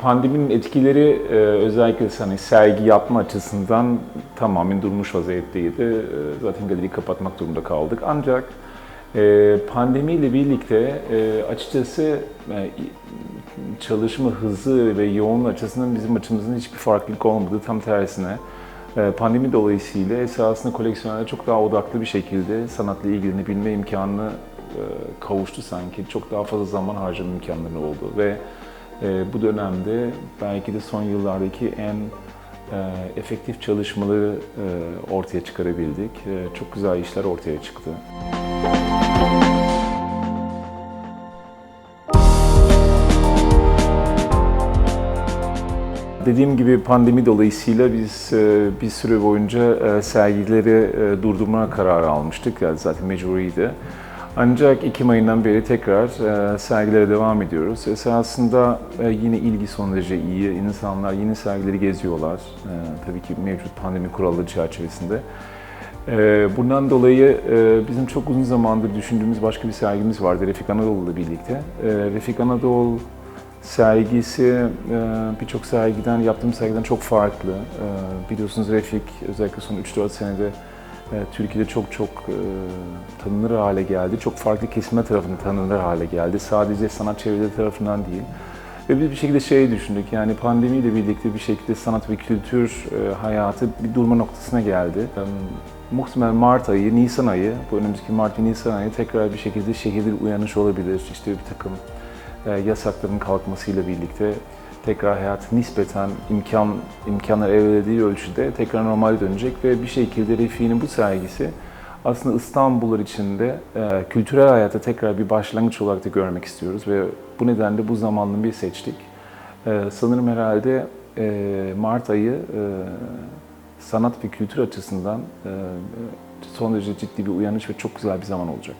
pandeminin etkileri e, özellikle hani sergi yapma açısından tamamen durmuş vaziyetteydi. E, zaten galeriyi kapatmak durumunda kaldık. Ancak e, pandemiyle birlikte açıkçası çalışma hızı ve yoğun açısından bizim açımızdan hiçbir farklılık olmadı. Tam tersine pandemi dolayısıyla esasında koleksiyonerler çok daha odaklı bir şekilde sanatla ilgilenebilme imkanını kavuştu sanki. Çok daha fazla zaman harcama imkanları oldu ve e, bu dönemde belki de son yıllardaki en e, efektif çalışmaları e, ortaya çıkarabildik. E, çok güzel işler ortaya çıktı. Dediğim gibi pandemi dolayısıyla biz e, bir süre boyunca e, sergileri e, durdurma kararı almıştık. Yani zaten mecburiydi. Ancak Ekim ayından beri tekrar e, sergilere devam ediyoruz. Esasında e, yine ilgi son derece iyi. İnsanlar yeni sergileri geziyorlar. E, tabii ki mevcut pandemi kuralları çerçevesinde. E, bundan dolayı e, bizim çok uzun zamandır düşündüğümüz başka bir sergimiz vardı Refik Anadolu'yla birlikte. E, Refik Anadolu sergisi e, birçok sergiden, yaptığım sergiden çok farklı. E, Biliyorsunuz Refik özellikle son 3-4 senede Türkiye'de çok çok e, tanınır hale geldi. Çok farklı kesimler tarafından tanınır hale geldi. Sadece sanat çevreleri tarafından değil. Ve biz bir şekilde şey düşündük, yani pandemiyle birlikte bir şekilde sanat ve kültür e, hayatı bir durma noktasına geldi. E, muhtemelen Mart ayı, Nisan ayı, bu önümüzdeki Mart ve Nisan ayı tekrar bir şekilde şehirde bir uyanış olabilir. İşte bir takım e, yasakların kalkmasıyla birlikte tekrar hayat nispeten imkan imkanlar evlediği ölçüde tekrar normale dönecek ve bir şekilde Refik'in bu sergisi aslında İstanbullular içinde e, kültürel hayata tekrar bir başlangıç olarak da görmek istiyoruz ve bu nedenle bu zamanlı bir seçtik. E, sanırım herhalde e, Mart ayı e, sanat ve kültür açısından e, son derece ciddi bir uyanış ve çok güzel bir zaman olacak.